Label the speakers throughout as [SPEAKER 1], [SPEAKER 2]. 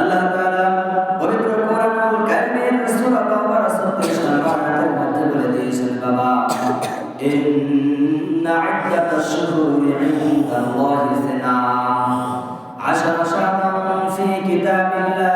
[SPEAKER 1] আল্লাহ তাআলা পবিত্র কোরআনুল কারীমের সূরা তাওবার 37 নম্বর মধ্যে বলে দিয়েছেন, বাবা, ইন্না আদাতাশ শুহুরি ইনদাল্লাহি ইসনা আশারা শাহরান ফি কিতাবিল্লাহ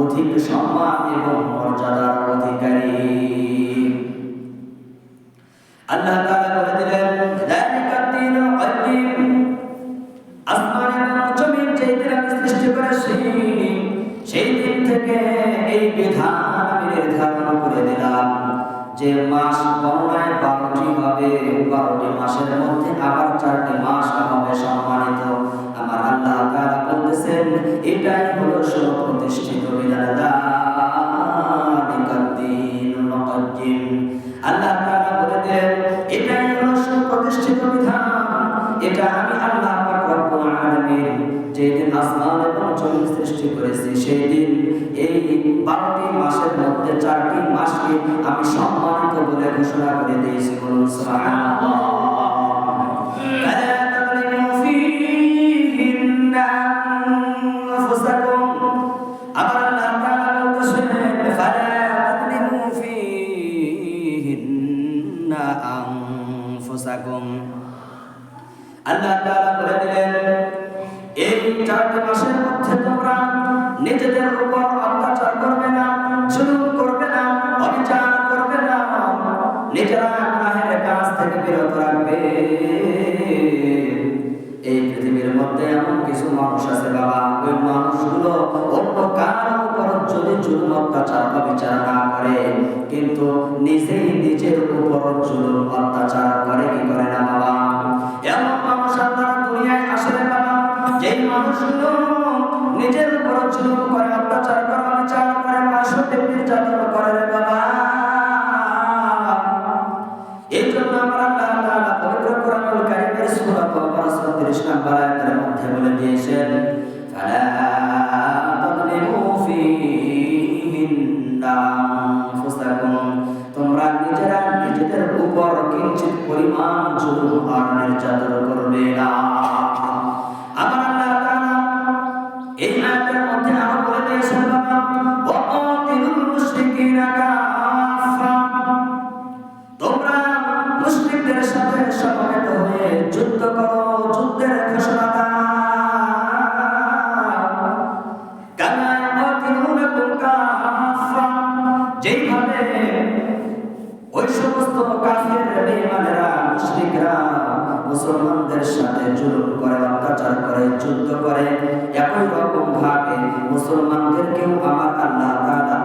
[SPEAKER 1] অধিক সম্মান এবং মর্যাদার অধিকারী। সৃষ্টি করেছি। সেই দিন, এই বারোটি মাসের মধ্যে চারটি মাসকে আমি সম্মানিত বলে ঘোষণা করে দিয়েছি। বলুন আল্লাহ তাআলা বলে দিলেন এই চারটি মানুষ আছে বাবা। ওই মানুষগুলো অন্য কারও উপর যদি জুলুম অত্যাচার অবিচার না করে, কিন্তু নিজেই নিজের উপর জুলুম অত্যাচার করে, কি করে না বাবা? এমন মানুষ আপনারা দুনিয়ায় আসলে বাবা, যেই মানুষগুলো নিজের উপর জুলুম করে, অত্যাচার করে, অবিচার করে পাশে নির্যাতন করে রে বাবা। এই জন্য আমার আল্লাহ তাআলা পবিত্র কোরআনুল কারীমের সূরা বাকারা 36 নম্বর আয়াতের বলে দিয়েছেন তোমরা নিজেরা নিজেদের উপর কিঞ্চিত পরিমাণ জুলুম আর করবে না। যেইভাবে ওই সমস্ত মুসলমানদের সাথে জুলুম করে, অত্যাচার করে, যুদ্ধ করে, একই রকম ভাবে মুসলমানদেরকেও আমার আল্লাহ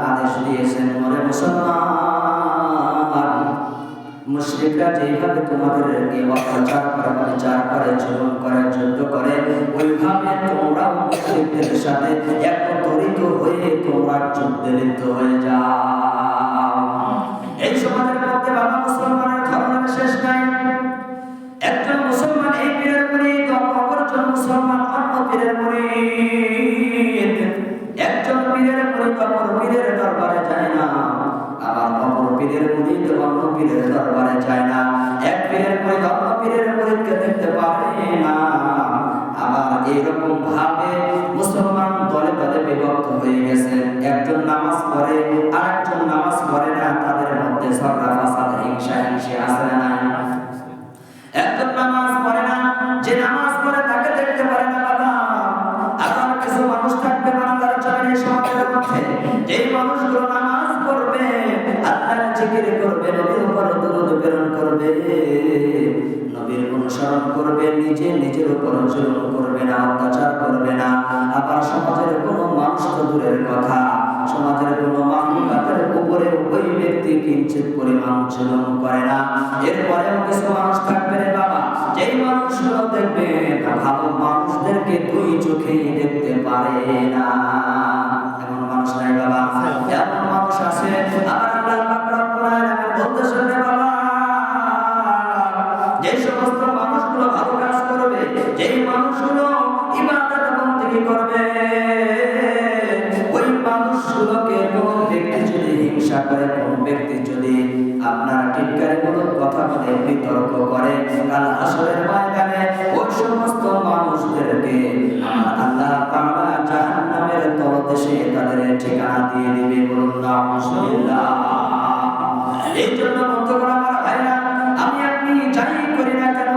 [SPEAKER 1] আদেশ দিয়েছেন মনে মুসলমান! মুশরিকরা যেভাবে তোমাদেরকে অত্যাচার করে বিচার করে, জুলুম করে, যুদ্ধ করে, ওইভাবে তোমরাও মুশরিকদের সাথে একত্রিত হয়ে তোমরা যুদ্ধে লিপ্ত হয়ে যাও। এই সমাজের মধ্যে বাবা মুসলমানের ধর্মের শেষ নাই। একজন মুসলমান এই পীরের মুরিদ অপরজন মুসলমান অন্য পীরের মুরিদ একজন পীরের মুরিদ অপর পীরের দরবারে যায় না। আবার অপর পীরের মুরিদ অন্য পীরের দরবারে যায় না। এক পীরের মুরিদ অন্য পীরের মুরিদকে দেখতে পারে না। আবার এইরকম ভাবে যেই মানুষগুলো নামাজ পড়বে, আল্লাহর জিকির করবে, নবীর উপর দরুদ প্রেরণ করবে, নবীর অনুসরণ করবে, নিজে নিজের উপর জুলুম করবে না, অত্যাচার করবে না। আবার সমাজের কোনো মানুষ তো দূরের কথা। সমাজের কোনো মাহলুকাতের উপরে ওই ব্যক্তি কিঞ্চিত পরিমাণ জুলুম করে না। এরপরেও কিছু মানুষ থাকবে রে বাবা, যেই মানুষগুলো দেখবে ভালো মানুষদেরকে দুই চোখেই দেখতে পারে না। হিংসা করে যদি আপনার টিটকারিমূলক কথা বলে, বিতর্ক করে কাল হাসরের ময়দানে ওই সমস্ত মানুষদেরকে তলদেশে তাদের ঠিকানা দিয়ে দিবে বলুন এই জন্য আমার ভাইরা, আমি আপনি যাই করি না কেন,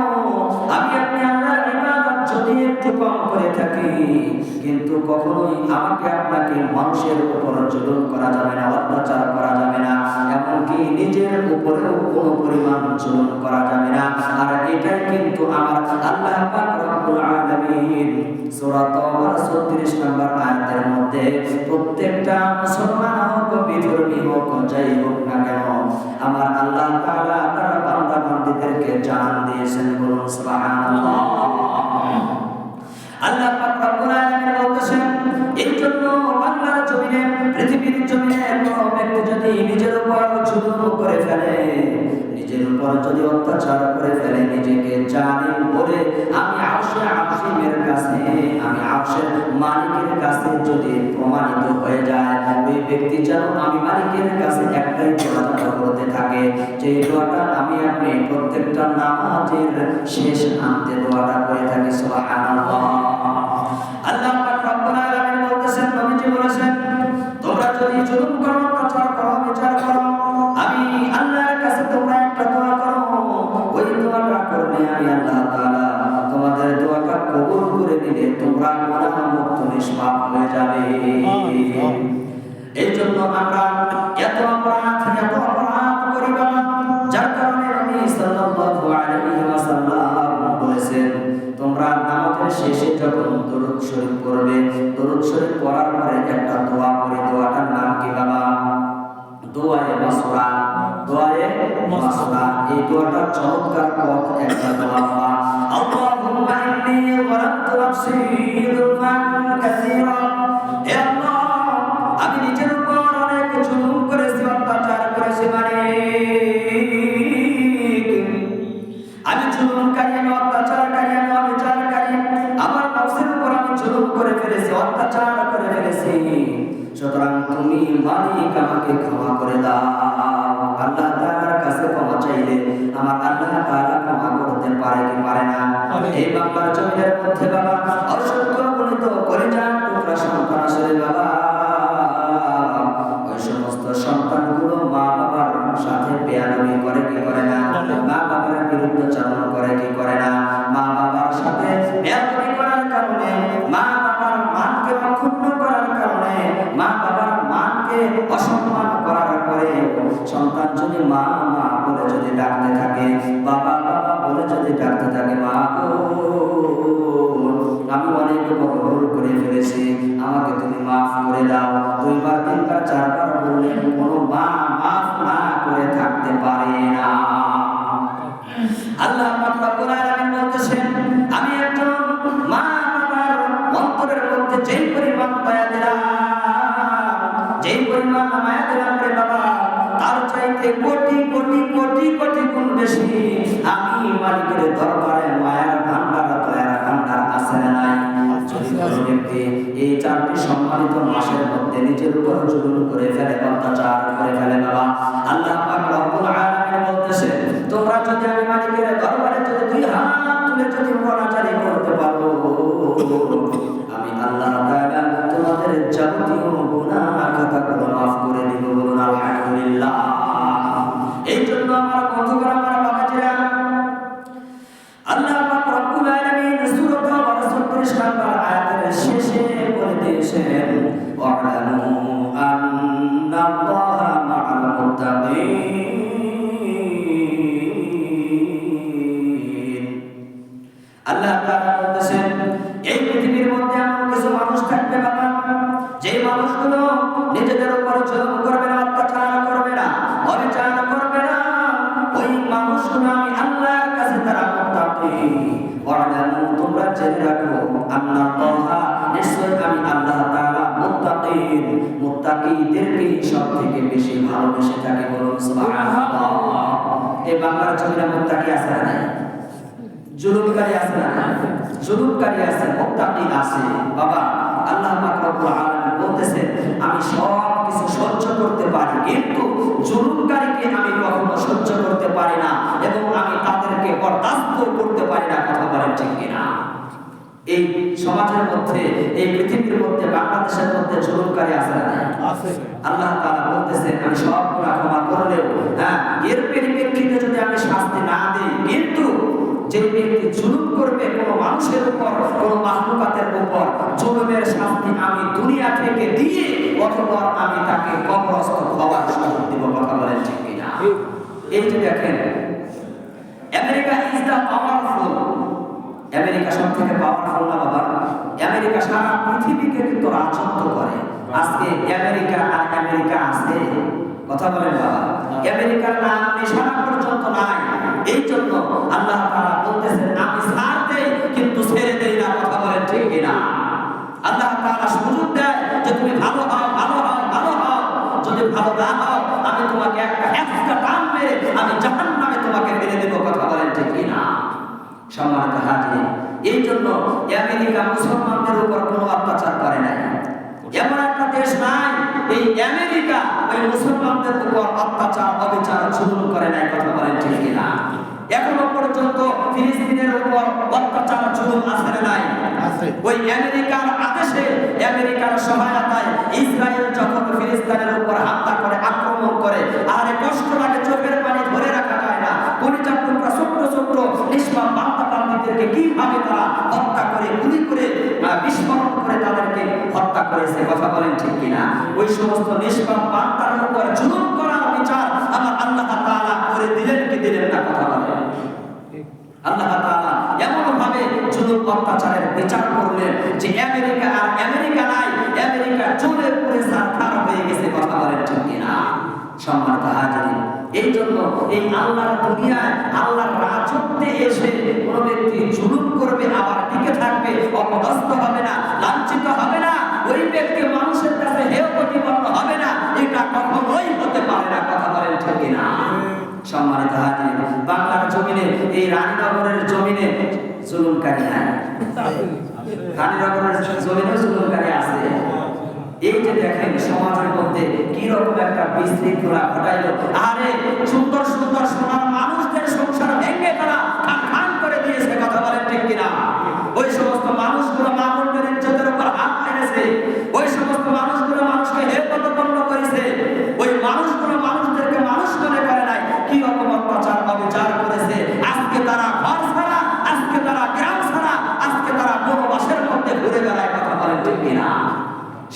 [SPEAKER 1] আমি আপনি আল্লাহর ইবাদত যদি একটু কম করে থাকি, কিন্তু কখনোই আমাকে আপনাকে মানুষের উপর জুলুম করা যাবে না, অত্যাচার করা যাবে না। এমনকি নিজের উপরেও কোনো পরিমাণ জুলুম করা যাবে না। আর এটাই কিন্তু আমার আল্লাহ রব্বুল আলামিন সূরা তাওবার 36 নম্বর আয়াতের মধ্যে প্রত্যেকটা মুসলমান হোক, বিধর্মী হোক, যাই হোক না কেন, আমার আল্লাহ তাআলা তার বান্দা বান্দীদেরকে জানান দিয়েছেন বলুন সুবহানাল্লাহ। আল্লাহ পাক রব্বুল আলামিন এই জন্য বাংলার জমিনে, পৃথিবীর জমিনে কোনো ব্যক্তি যদি নিজের উপর জুলুম করে ফেলে, নিজের উপর যদি অত্যাচার করে ফেলে, নিজেকে জালিম বলে আমি আরশে আজিমের কাছে, আমি আরশের মালিকের কাছে যদি প্রমাণিত হয়ে যায়, ওই ব্যক্তি যেন আমি মালিকের কাছে একটাই দোয়া করতে থাকে, যে দোয়াটা আমি আপনি প্রত্যেকটা নামাজের শেষ আনতে দোয়াটা করে থাকি, সুবহানাল্লাহ। আল্লাহ জুলুম করো অত্যাচার করো বিচার করো, আমি আল্লাহর কাছে তোমরা একটা দোয়া করো। ওই দোয়াটা করলে আমি আল্লাহ তাআলা তোমাদের দোয়াটা কবুল করে নিলে তোমরা গুনাহ মুক্ত নিষ্পাপ হয়ে যাবে। এই জন্য আমরা এত অপরাধ এত অপরাধ করি বাবা যার কারণে নবী সাল্লাল্লাহু আলাইহি ওয়াসাল্লাম বলেছেন, তোমরা নামাজের শেষে যখন দরুদ শরীফ পড়বে, দরুদ শরীফ পড়ার পরে দোয়াটা চমৎকার পথ একটা দোয়া আল্লাহুম্মা ইন্নী যালামতু নাফসি। এই বাংলার জমিনের মধ্যে বাবা, অসংখ্য গণিত করে যান টুকরা সন্তান আসলে বাবা। ওই সমস্ত সন্তানগুলো মা বাবার সাথে বেয়াদবি করে কি করে না? মা বাবার বিরুদ্ধে চালন করে কি করে না? মা বাবার সাথে বেয়াদবি করার কারণে, মা বাবার মানকে অক্ষুণ্ণ করার কারণে, মা বাবার মানকে অসম্মান করার পরে সন্তান যদি মা মা বলে যদি ডাকতে থাকে, বাবা যদি ডাকতে থাকে মা গো। যদি মোনাজারি করতে পারো আমি আল্লাহ তাআলা তোমাদের যাবতীয় গুনাহ খাতাগুলো মাফ করে দিব বলুন, আলহামদুলিল্লাহ। এই জন্য আমার বন্ধুগণ, আমার বাবাজিরা, আল্লাহ পাক রব্বুল আলামিন সূরা তাওবার 36 নম্বর আয়াতের শেষে বলে দিয়েছেন, ওয়ালামু আন্নাল্লাহা মুত্তাকিদেরকে সব থেকে বেশি ভালোবেসে থাকি বলুন এই বাংলার জমিনে মুত্তাকি আছে না? জুলুমকারী আছে না জুলুমকারী আছে, মুত্তাকি আছে। বাবা, আল্লাহ পাক রব্বুল বলতেছেন, আমি সব কিছু সহ্য করতে পারি, কিন্তু জুলুমকারীকে আমি কখনো সহ্য করতে পারি না এবং আমি তাদেরকে বরদাস্ত করতে পারি না, কথা বলেন ঠিক কিনা? এই সমাজের মধ্যে এই পৃথিবীর মধ্যে বাংলাদেশের মধ্যে জুলুমকারী আছে না
[SPEAKER 2] আছে।
[SPEAKER 1] আল্লাহ তাআলা বলতেছেন আমি সব ক্ষমা করলেও হ্যাঁ এর পরিপ্রেক্ষিতে যদি আমি শাস্তি না দিই কিন্তু যে ব্যক্তি জুলুম করবে কোন মানুষের উপর কোন মাহলুকাতের উপর জুলুমের শাস্তি আমি দুনিয়া থেকে দিয়ে অথবা আমি তাকে কবরস্থ হওয়ার সুযোগ দিব কথা বলেন ঠিক কিনা? এই যে দেখেন America is the powerful America সব থেকে পাওয়ারফুল না বাবা? আমেরিকা সারা পৃথিবীকে কিন্তু রাজত্ব করে। আজকে আমেরিকা আর আমেরিকা আছে। কথা বলেন বাবা। আমেরিকার নাম নিশানা পর্যন্ত নাই। এই জন্য আল্লাহ তাআলা বলতেছেন, আমি ছাড় দেই, কিন্তু ছেড়ে দেই না। কথা বলেন ঠিক কিনা? আল্লাহ তাআলা সুযোগ দেয় যে তুমি ভালো হও ভালো হও ভালো হও। যদি ভালো না হও, আমি তোমাকে একটা একটা টান মেরে আমি জাহান্নামে তোমাকে ফেলে দেব। কথা বলেন ঠিক কিনা? সম্মানিত আমেরিকা মুসলমানদের উপর কোনো অত্যাচার করে নাই। এমন একটা দেশ নাই এই আমেরিকা ওই মুসলমানদের উপর অত্যাচার অবিচার জুলুম করে নাই কথা বলেন ঠিক কিনা? এখনও পর্যন্ত ফিলিস্তিনের উপর অত্যাচার জুলুম আছে নাই। ওই আমেরিকার আদেশে আমেরিকার সহায়তায় ইসরায়েল যখন ফিলিস্তিনের উপর হামলা করে আক্রমণ করে আর কষ্ট লাগে চোখের পানি ধরে রাখা যায় না পরিচার টুকরা ছোট্ট ছোট্ট নিষ্পাপ বান্দিদেরকে কীভাবে তারা হত্যা করে, গুলি করে বিস্ফোরণ করে তাদেরকে হত্যা করেছে, কথা বলেন ঠিক কিনা? ওই সমস্ত নিষ্পাপ বার্তার উপর জুলুম করার বিচার আমার আল্লাহ করে দিলেন কি দিলেন না, কথা বলেন। আল্লাহ এমন ভাবে জুলুম অত্যাচারের বিচার করলেন যে আমেরিকা আর আমেরিকা নাই, আমেরিকা চলে পুরে হয়ে গেছে, কথা বলেন ঠিক কিনা? সম্মানিত এই জন্য এই আল্লাহর দুনিয়ায় আল্লাহর রাজত্বে এসে কোন ব্যক্তি জুলুম করবে, আবার টিকে থাকবে, অপদস্থ হবে না, লাঞ্ছিত হবে না, ওই ব্যক্তি মানুষের কাছে হেয় প্রতিপন্ন হবে না, এটা কখনোই হতে পারে না, কথা বলেন ঠিক কিনা? সম্মানিত হাজির, বাংলার জমিনে, এই রানীনগরের জমিনে জুলুমকারী নাই। রানীনগরের জমিনে জুলুমকারী আছে। এই যে দেখেন সমাজের মধ্যে কি রকম একটা বিশৃঙ্খলা ঘটাইলো, আরে সুন্দর সুন্দর সোনার মানুষদের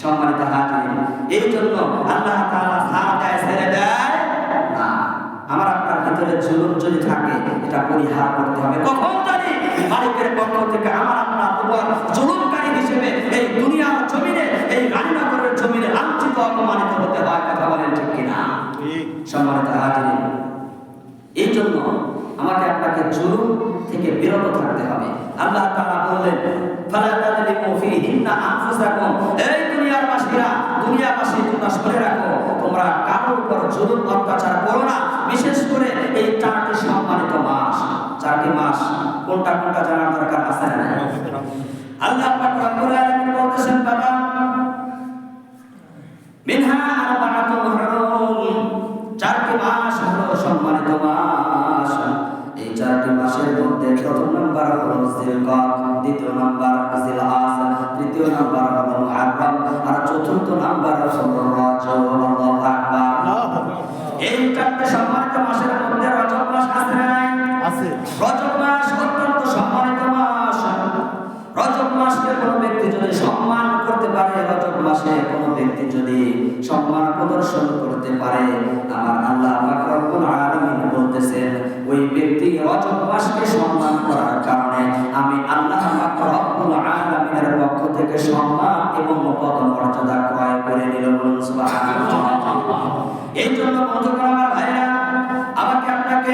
[SPEAKER 1] সম্মানিত হাজির। এই জন্য আল্লাহ তাআলা ছাড় দেয় ছেড়ে দেয়, না। আমার আপনার ভিতরে জুলুম যদি থাকে, এটা পরিহার করতে হবে। কখন জানি মালিকের পক্ষ থেকে আমার আপনার উপর জুলুমকারী হিসেবে এই দুনিয়ার জমিনে, এই রানীনগরের জমিনে লাঞ্ছিত, অপমানিত হতে হয়, কথা বলেন ঠিক কিনা? সম্মানিত হাজির, এই জন্য আমাকে আপনাকে জুলুম থেকে বিরত থাকতে হবে। আল্লাহ তাআলা বললেন, ফালা তাদলিমু ফীহিন্না আনফুসাকুম। এই বাসীরা দুনিয়াবাসী তোমরা শুনে রাখো, তোমরা কারোর উপর জুলুম, অত্যাচার করো না। বিশেষ করে এই চারটি সম্মানিত মাস। চারটি মাস, কোনটা কোনটা জানার দরকার আছে? আল্লাহ বলতেছেন, বাবা, মিনহা আরবাআতুন হুরুম চারটি মাস হলো সম্মানিত মাস। এই চারটি মাসের মধ্যে প্রথম নাম্বার হলো জিলকদ দ্বিতীয় নাম্বার জিলহাজ তৃতীয় নাম্বার হলো মুহররম আর চতুর্থ নাম্বার হলো রজব আল্লাহু আকবার। এই চারটি সম্মানিত মাসের মধ্যে রজব মাস আছে নাই?
[SPEAKER 2] আছে।
[SPEAKER 1] রজব মাস অত্যন্ত সম্মানিত মাস। রজব মাসকে কোনো ব্যক্তি যদি সম্মান করতে পারে রজব মাসে কোনো ব্যক্তি যদি সম্মান প্রদর্শন করতে পারে আমার আল্লাহ পাক রব্বুল আলামিন বলতেছেন ওই ব্যক্তি রজব সম্মান করার কারণে আমি আল্লাহ রব্বুল পক্ষ থেকে সম্মান এবং পদ মর্যাদা ক্রয় করে নিল বলুন এই জন্য আমার ভাইরা আমাকে আপনাকে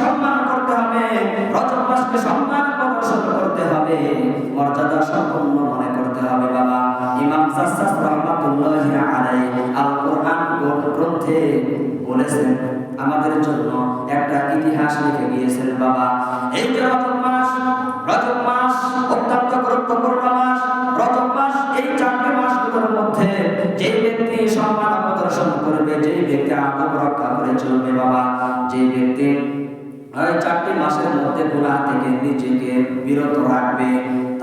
[SPEAKER 1] সম্মান করতে হবে সম্মান প্রদর্শন করতে হবে, মর্যাদা সম্পন্ন মনে করতে হবে বাবা। ইমাম আল কোরআন গ্রন্থে বলেছেন আমাদের জন্য একটা ইতিহাস লিখে গিয়েছেন বাবা। এই যে মাস মাস অত্যন্ত গুরুত্বপূর্ণ মাস। মাস এই চারটি মাসগুলোর মধ্যে যে ব্যক্তি সম্মান প্রদর্শন করবে যে ব্যক্তি রক্ষা করে চলবে বাবা যে ব্যক্তি চারটি মাসের মধ্যে গুনাহ থেকে নিজেকে বিরত রাখবে।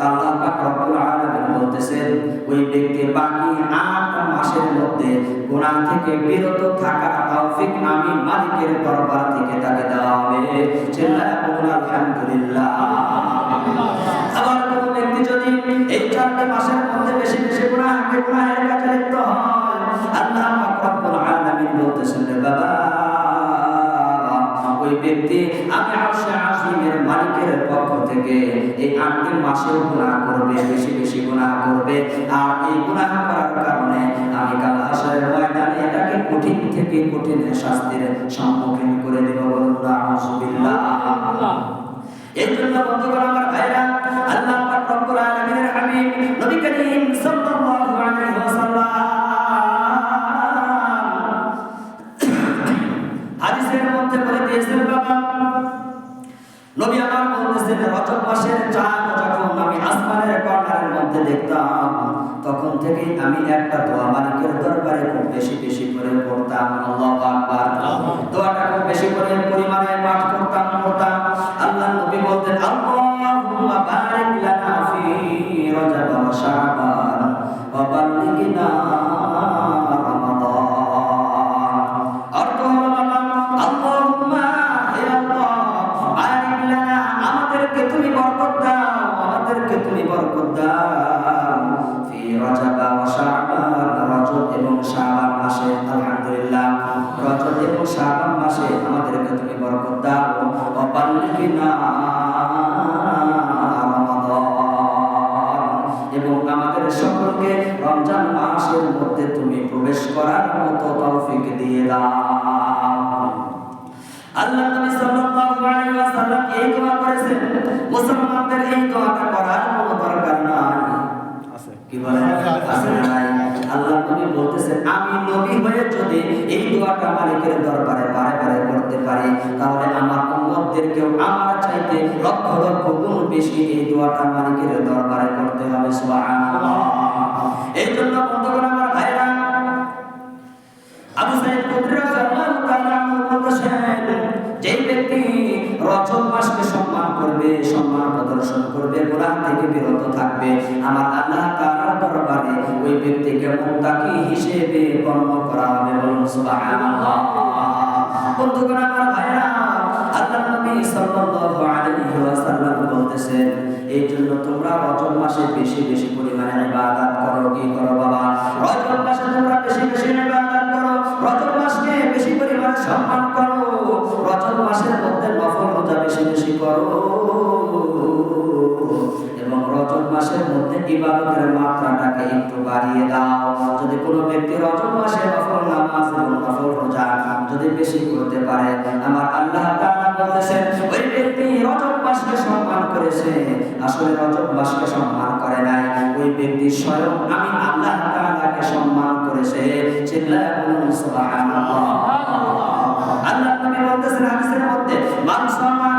[SPEAKER 1] আল্লাহ পাক রব্বুল আলামিন বলতেছেন, ওই ব্যক্তি বাকি আট মাসের মধ্যে গুনাহ থেকে বিরত থাকার তৌফিক আমি মালিকের দরবার থেকে তাকে দেওয়া হবে। চিল্লায় আটটি মাসে গুনাহ করবে, বেশি বেশি গুণা করবে। আর এই গুণা করার কারণে আমি কাল হাসরের ময়দানে এটাকে কঠিন থেকে কঠিন শাস্তির সম্মুখীন করে দেব বলুন আমার ভাইরা, আল্লাহ পাক নবী করিম সাল্লাল্লাহু আলাইহি দেখতাম। তখন থেকে আমি একটা দোয়া মালিকের দরবারে খুব বেশি বেশি করে পড়তাম। আল্লাহ আকবার। দোয়াটা খুব বেশি করে পরিমাণে পাঠ করতাম পড়তাম। আল্লাহ নবী বলতেন আল্লাহুম্মা বারিক লানা ফি রজব ওয়া শাবান ওয়া বাল্লিগনা এবং শাবান মাসে আলহামদুলিল্লাহ। রজব এবং শাবান মাসে আমাদেরকে তুমি বরকত দাও। ওয়া বাল্লিগনা এবং আমাদের সকলকে রমজান মাসের মধ্যে তুমি প্রবেশ করার মতো তৌফিক দিয়ে দাও। আল্লাহ নবী সাল্লাল্লাহু আলাইহি ওয়াসাল্লাম এই দোয়া করেছেন? মুসলমানদের এই দোয়াটা করার কোনো দরকার নাই।
[SPEAKER 2] আছে।
[SPEAKER 1] কি বলেন? আছে। নাই? আল্লাহ নবী বলতেছেন, আমি নবী হয়ে যদি এই দোয়াটা মালিকের দরবারে বারে বারে করতে পারি, তাহলে আমার উম্মতদেরকেও আমার চাইতে লক্ষ লক্ষ গুণ বেশি এই দোয়াটা মালিকের দরবারে করতে হবে। সুবহানাল্লাহ। এই জন্য গুনাহ থেকে বিরত থাকবে। আমার আল্লাহ তাআলার দরবারে ওই ব্যক্তিকে মুত্তাকি হিসেবে গণ্য করা হবে। বলুন বন্ধুগণ, আমার ভাইরা আল্লাহ নবী সাল্লাল্লাহু আলাইহি ওয়াসাল্লাম বলতেছেন এই জন্য তোমরা রজব মাসে বেশি বেশি পরিমাণে ইবাদত করো। কি করো বাবা? রজব মাসে তোমরা বেশি বেশি ইবাদত করো। রজব মাসকে বেশি পরিমাণে সম্মান করো। রজব মাসের মধ্যে নফল রোজা বেশি বেশি করো। এবং রজব মাসের মধ্যে ইবাদতের মাত্রাটাকে একটু বাড়িয়ে দাও। যদি কোনো ব্যক্তি রজব মাসে নফল নামাজ এবং নফল রোজা যদি বেশি করতে পারে, আমার আল্লাহ তাআলা বলতেছেন ওই ব্যক্তি রজব মাসকে সম্মান করেছে, আসলে রজব মাসকে সম্মান করে নাই। ওই ব্যক্তি স্বয়ং আমি আল্লাহ তাআলাকে সম্মান করেছে। চিল্লায় বলুন সুবহানাল্লাহ। মধ্যে